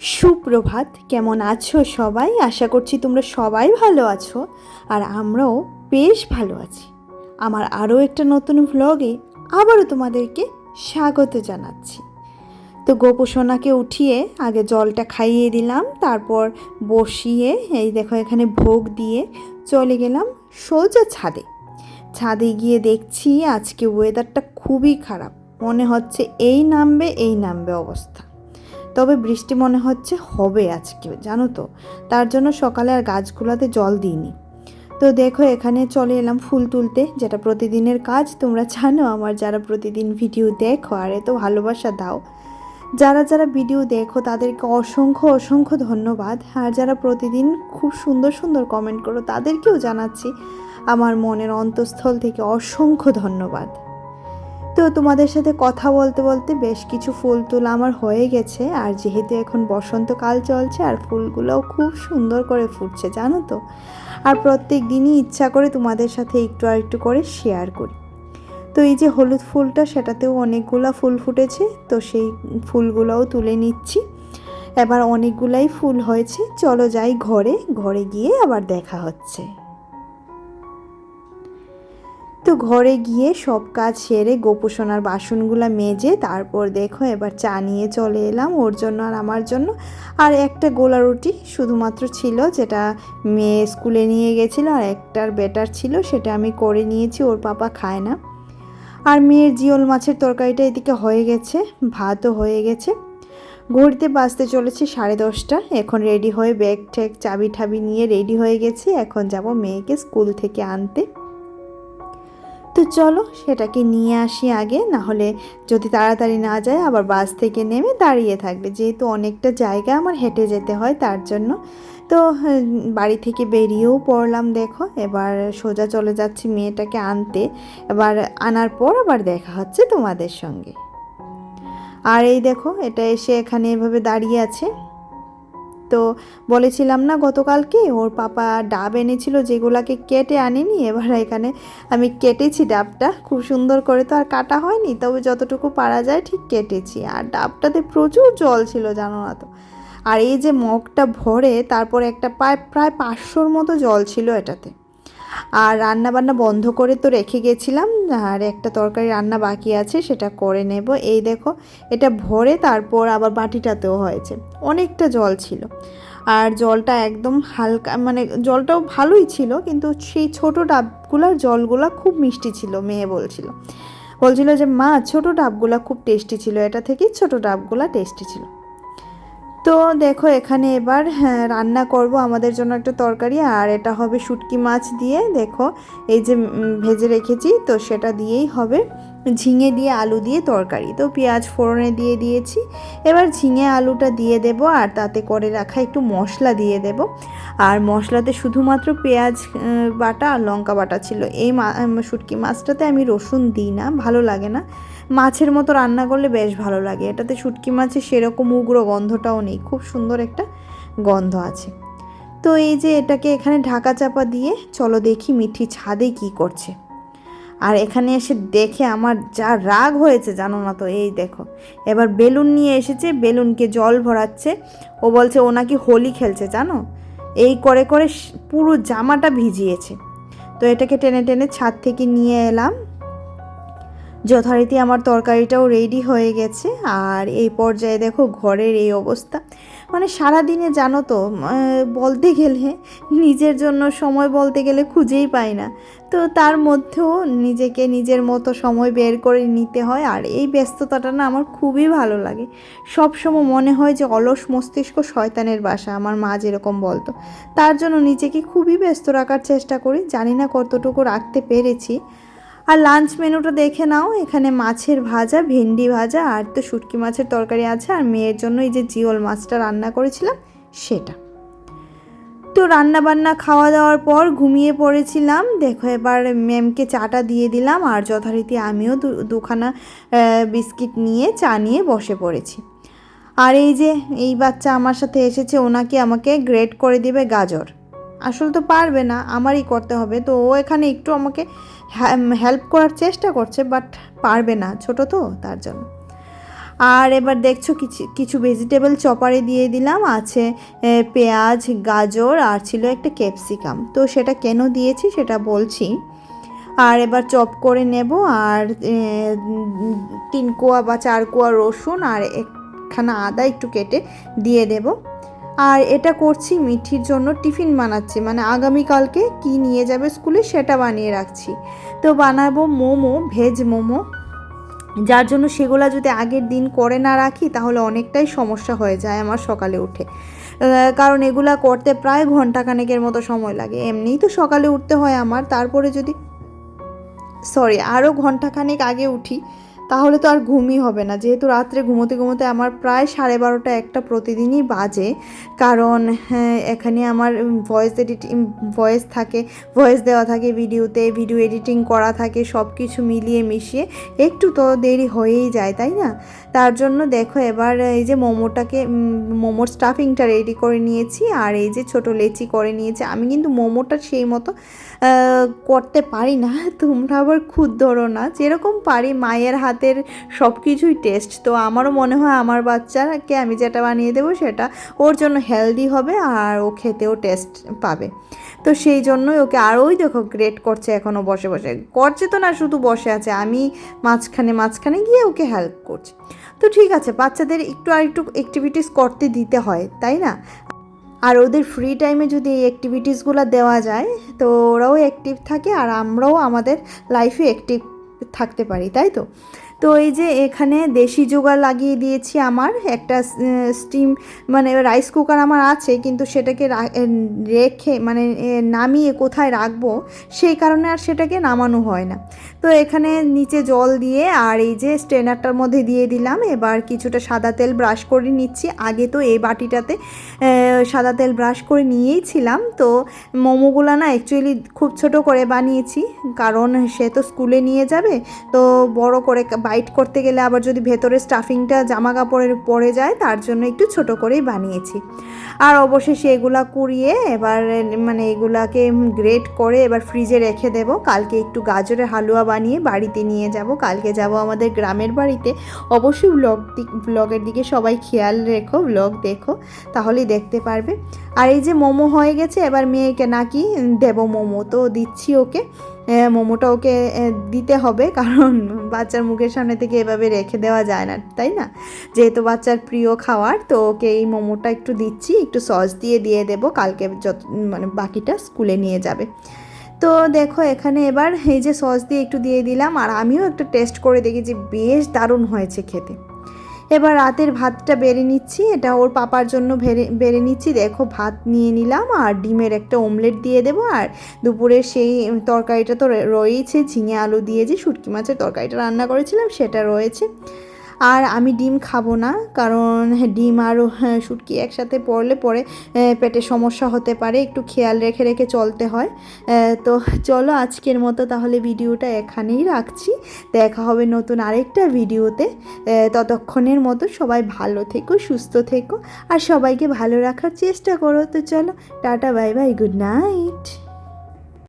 সুপ্রভাত, কেমন আছো সবাই? আশা করছি তোমরা সবাই ভালো আছো আর আমরাও বেশ ভালো আছি। আমার আরও একটা নতুন ভ্লগে আবারও তোমাদেরকে স্বাগত জানাচ্ছি। তো গোপোষণাকে উঠিয়ে আগে জলটা খাইয়ে দিলাম, তারপর বসিয়ে, এই দেখো এখানে ভোগ দিয়ে চলে গেলাম সোজা ছাদে। ছাদে গিয়ে দেখছি আজকে ওয়েদারটা খুবই খারাপ। মনে হচ্ছে এই নামবে এই নামবে অবস্থা। তবে বৃষ্টি মনে হচ্ছে হবে আজকে, জানো তো। তার জন্য সকালে আর গাছগুলোতে জল দিইনি। তো দেখো, এখানে চলে এলাম ফুল তুলতে, যেটা প্রতিদিনের কাজ। তোমরা জানো, আমার যারা প্রতিদিন ভিডিও দেখো, আর এত ভালোবাসা দাও, যারা যারা ভিডিও দেখো, তাদেরকে অসংখ্য অসংখ্য ধন্যবাদ। আর যারা প্রতিদিন খুব সুন্দর সুন্দর কমেন্ট করো, তাদেরকেও জানাচ্ছি, আমার মনের অন্তঃস্থল থেকে অসংখ্য ধন্যবাদ। তো তোমাদের সাথে কথা বলতে বলতে বেশ কিছু ফুল তোলা আমার হয়ে গেছে। আর যেহেতু এখন বসন্তকাল চলছে, আর ফুলগুলোও খুব সুন্দর করে ফুটছে, জানো তো? আর প্রত্যেক দিনই ইচ্ছা করে তোমাদের সাথে একটু আর একটু করে শেয়ার করি। তো এই যে হলুদ ফুলটা, সেটাতেও অনেকগুলা ফুল ফুটেছে। তো সেই ফুলগুলোও তুলে নিচ্ছি। এবার অনেকগুলাই ফুল হয়েছে। চলো যাই ঘরে। ঘরে গিয়ে আবার দেখা হচ্ছে। তো ঘরে গিয়ে সব কাজ সেরে গোপোষণার বাসনগুলো মেজে তারপর দেখো এবার চা নিয়ে চলে এলাম ওর জন্য আর আমার জন্য। আর একটা গোলা রুটি শুধুমাত্র ছিল যেটা মেয়ে স্কুলে নিয়ে গেছিল আর একটার বেটার ছিল সেটা আমি করে নিয়েছি, ওর পাপা খায় না। আর মেয়ের জিওল মাছের তরকারিটা এদিকে হয়ে গেছে, ভাতও হয়ে গেছে। ঘড়িতে বাজতে চলেছে সাড়ে দশটা, এখন রেডি হয়ে ব্যাগ ঠ্যাগ চাবি ঠাবি নিয়ে রেডি হয়ে গেছি, এখন যাব মেয়েকে স্কুল থেকে আনতে। তো চলো সেটাকে নিয়ে আসি আগে না হলে যদি তাড়াতাড়ি না যায় আবার বাস থেকে নেমে দাঁড়িয়ে থাকবে। যেহেতু অনেকটা জায়গা আমার হেঁটে যেতে হয় তার জন্য। তো বাড়ি থেকে বেরিয়েও পড়লাম দেখো। এবার সোজা চলে যাচ্ছি মেয়েটাকে আনতে। এবার আনার পর আবার দেখা হচ্ছে তোমাদের সঙ্গে। আর এই দেখো, এটা এসে এখানে এভাবে দাঁড়িয়ে আছে। তো বলেছিলাম না গতকালকে, ওর পাপা ডাব এনেছিল যেগুলাকে কেটে আনিনি, এবার এখানে আমি কেটেছি ডাবটা, খুব সুন্দর করে তো আর কাটা হয়নি, তবে যতটুকু পারা যায় ঠিক কেটেছি, আর ডাবটাতে প্রচুর জল ছিল, জানো না তো। আর এই যে মগটা ভরে, তারপর একটা প্রায় প্রায় পাঁচশোর মতো জল ছিল এটাতে। আর রান্না বান্না বন্ধ করে তো রেখে গেছিলাম, আর একটা তরকারি রান্না বাকি আছে, সেটা করে নেব। এই দেখো, এটা ভরে তারপর আবার বাটিটাতেও হয়েছে। অনেকটা জল ছিল। আর জলটা একদম হালকা মানে জলটাও ভালোই ছিল, কিন্তু সেই ছোট ডাবগুলোর জলগুলো খুব মিষ্টি ছিল, মেয়ে বলছিল। বলছিল যে, মা, ছোট ডাবগুলো খুব টেস্টি ছিল, এটা থেকেই ছোট ডাবগুলো টেস্টি ছিল। তো দেখো এখানে এবার হ্যাঁ, রান্না করব। আমাদের জন্য একটা তরকারি আর এটা হবে শুটকি মাছ দিয়ে। দেখো এই যে ভেজে রেখেছি তো সেটা দিয়েই হবে ঝিঙে দিয়ে আলু দিয়ে তরকারি। তো পেঁয়াজ ফোড়নে দিয়ে দিয়েছি। এবার ঝিঙে আলুটা দিয়ে দেব আর তাতে করে রাখা একটু মশলা দিয়ে দেব। আর মশলাতে শুধুমাত্র পেঁয়াজ বাটা আর লঙ্কা বাটা ছিল। এই শুটকি মাছটাতে আমি রসুন দিই না ভালো লাগে না। মাছের মতো রান্না করলে বেশ ভালো লাগে। এটাতে শুটকি মাছের সেরকম উগ্র গন্ধটাও নেই, খুব সুন্দর একটা গন্ধ আছে। তো এই যে এটাকে এখানে ঢাকা চাপা দিয়ে, চলো দেখি মিঠি ছাদে কি করছে। আর এখানে এসে দেখে আমার যা রাগ হয়েছে, জানো না তো, এই দেখো। এবার বেলুন নিয়ে এসেছে, বেলুনকে জল ভরাচ্ছে। ও বলছে, ও নাকি হোলি খেলছে, জানো? এই করে করে পুরো জামাটা ভিজিয়েছে। তো এটাকে টেনে টেনে ছাদ থেকে নিয়ে এলাম। যথারীতি আমার তরকারিটাও রেডি হয়ে গেছে। আর এই পর্যায়ে দেখো ঘরের এই অবস্থা। মানে সারাদিনে জানো তো বলতে গেলে নিজের জন্য সময় বলতে গেলে খুঁজেই পাই না। তো তার মধ্যেও নিজেকে নিজের মতো সময় বের করে নিতে হয়। আর এই ব্যস্ততাটা না আমার খুবই ভালো লাগে। সব সময় মনে হয় যে অলস মস্তিষ্ক শয়তানের বাসা, আমার মা যেরকম বলতো। তার জন্য নিজেকে খুবই ব্যস্ত রাখার চেষ্টা করি। জানি না কতটুকু রাখতে পেরেছি। আর লাঞ্চ মেনুটা দেখে নাও, এখানে মাছের ভাজা, ভেন্ডি ভাজা, আর তো শুটকি মাছের তরকারি আছে, আর মেয়ের জন্য এই যে জিওল মাছটা রান্না করেছিলাম, সেটা। তো রান্না বান্না খাওয়া দাওয়ার পর ঘুমিয়ে পড়েছিলাম, দেখো এবার ম্যামকে চাটা দিয়ে দিলাম, আর যথারীতি আমিও দুখানা বিস্কিট নিয়ে চা নিয়ে বসে পড়েছি। আর এই যে, এই বাচ্চা আমার সাথে এসেছে, ওনাকে আমাকে গ্রেড করে দিবে গাজর। আসলে তো পারবে না, আমারই করতে হবে। তো ও এখানে একটু আমাকে হেল্প করার চেষ্টা করছে বাট পারবে না, ছোট তো, তার জন্য। আর এবার দেখছ কিছু কিছু ভেজিটেবল চপারে দিয়ে দিলাম, আছে পেঁয়াজ, গাজর, আর ছিল একটা ক্যাপসিকাম তো সেটা কেন দিয়েছি সেটা বলছি। আর এবার চপ করে নেব, আর তিন কোয়া বা চার কোয়া রসুন, আর একখানা আদা একটু কেটে দিয়ে দেব। আর এটা করছি মিঠির জন্য টিফিন বানাচ্ছি। মানে আগামীকালকে কি নিয়ে যাবে স্কুলে সেটা বানিয়ে রাখছি। তো বানাবো মোমো, ভেজ মোমো। যার জন্য সেগুলো যদি আগের দিন করে না রাখি, তাহলে অনেকটাই সমস্যা হয়ে যায় আমার সকালে উঠে। কারণ এগুলা করতে প্রায় ঘন্টাখানেকের মতো সময় লাগে। এমনিই তো সকালে উঠতে হয় আমার। তারপরে যদি সরি আরও ঘন্টাখানেক আগে উঠি তাহলে তো আর ঘুমই হবে না। যেহেতু রাত্রে ঘুমোতে ঘুমোতে আমার প্রায় সাড়ে বারোটা একটা প্রতিদিনই বাজে। কারণ হ্যাঁ, এখানে আমার ভয়েস এডিটিং ভয়েস থাকে ভয়েস দেওয়া থাকে ভিডিওতে ভিডিও এডিটিং করা থাকে সব কিছু মিলিয়ে মিশিয়ে একটু তো দেরি হয়েই যায় তাই না? তার জন্য দেখো এবার এই যে মোমোটাকে মোমোর স্টাফিংটা রেডি করে নিয়েছি আর এই যে ছোট লেচি করে নিয়েছি। আমি কিন্তু মোমোটা সেই মতো করতে পারি না। তোমরা আবার খুদ ধরো না। যেরকম পারি মায়ের হাতের সব কিছুই টেস্ট তো আমারও মনে হয় আমার বাচ্চাকে আমি যেটা বানিয়ে দেবো সেটা ওর জন্য হেলদি হবে আর ও খেতেও টেস্ট পাবে। তো সেই জন্যই ওকে আর ওই দেখো গ্রেট করছে এখনও বসে বসে। করছে তো না, শুধু বসে আছে। আমি মাঝখানে মাঝখানে গিয়ে ওকে হেল্প করছি। তো ঠিক আছে, বাচ্চাদের একটু আর একটু অ্যাক্টিভিটিস করতে দিতে হয়, তাই না? আর ওদের ফ্রি টাইমে যদি এই অ্যাক্টিভিটিসগুলো দেওয়া যায়, তো ওরাও অ্যাক্টিভ থাকে আর আমরাও আমাদের লাইফে অ্যাক্টিভ থাকতে পারি, তাই তো? তো এই যে এখানে দেশি জোগাড় লাগিয়ে দিয়েছি আমার, একটা স্টিম মানে রাইস কুকার আমার আছে, কিন্তু সেটাকে রেখে মানে নামিয়ে কোথায় রাখব, সেই কারণে আর সেটাকে নামানো হয় না। তো এখানে নিচে জল দিয়ে আর এই যে স্ট্রেনারটার মধ্যে দিয়ে দিলাম, এবার কিছুটা সাদা তেল ব্রাশ করে নিচ্ছি। আগে তো এই বাটিটাতে সাদা তেল ব্রাশ করে নিয়েই ছিলাম, তো মোমোগুলো না অ্যাকচুয়ালি খুব ছোট করে বানিয়েছি, কারণ সে তো স্কুলে নিয়ে যাবে, তো বড় করে বাইট করতে গেলে আবার যদি ভেতরে স্টাফিংটা জামা কাপড়ের পরে যায়, তার জন্য একটু ছোট করেই বানিয়েছি। আর অবশেষে এগুলা কুড়িয়ে এবার মানে এগুলাকে গ্রেট করে এবার ফ্রিজে রেখে দেব। কালকে একটু গাজরের হালুয়া বানিয়ে বাড়িতে নিয়ে যাব। কালকে যাব আমাদের গ্রামের বাড়িতে। অবশ্যই ব্লগ ব্লগের দিকে সবাই খেয়াল রেখো ব্লগ দেখো, তাহলেই দেখতে পারবে। আর এই যে মোমো হয়ে গেছে, এবার মেয়েকে নাকি দেব মোমো, তো দিচ্ছি ওকে। মোমোটা ওকে দিতে হবে, কারণ বাচ্চার মুখের সামনে থেকে এভাবে রেখে দেওয়া যায় না, তাই না? যেহেতু বাচ্চার প্রিয় খাবার তো ওকে এই মোমোটা একটু দিচ্ছি, একটু সস দিয়ে দিয়ে দেবো, কালকে যত মানে বাকিটা স্কুলে নিয়ে যাবে। তো দেখো, এখানে এবার এই যে সস দিয়ে একটু দিয়ে দিলাম, আর আমিও একটু টেস্ট করে দেখি যে বেশ দারুণ হয়েছে খেতে। এবার রাতের ভাতটা বেড়ে নিচ্ছি। এটা ওর পাপার জন্য বেড়ে বেড়ে নিচ্ছি। দেখো, ভাত নিয়ে নিলাম আর ডিমের একটা অমলেট দিয়ে দেবো। আর দুপুরের সেই তরকারিটা তো রয়েছে ঝিঙে আলু দিয়ে যে শুটকি মাছের তরকারিটা রান্না করেছিলাম, সেটা রয়েছে। আর আমি ডিম খাব না কারণ ডিম আর হ্যাঁ, শুটকি একসাথে পড়লে পরে পেটে সমস্যা হতে পারে একটু খেয়াল রেখে রেখে চলতে হয়। তো চলো আজকের মতো তাহলে ভিডিওটা এখানেই রাখছি। দেখা হবে নতুন আরেকটা ভিডিওতে। ততক্ষণের মতো সবাই ভালো থেকো সুস্থ থেকো আর সবাইকে ভালো রাখার চেষ্টা করো। তো চলো tata bye bye good night.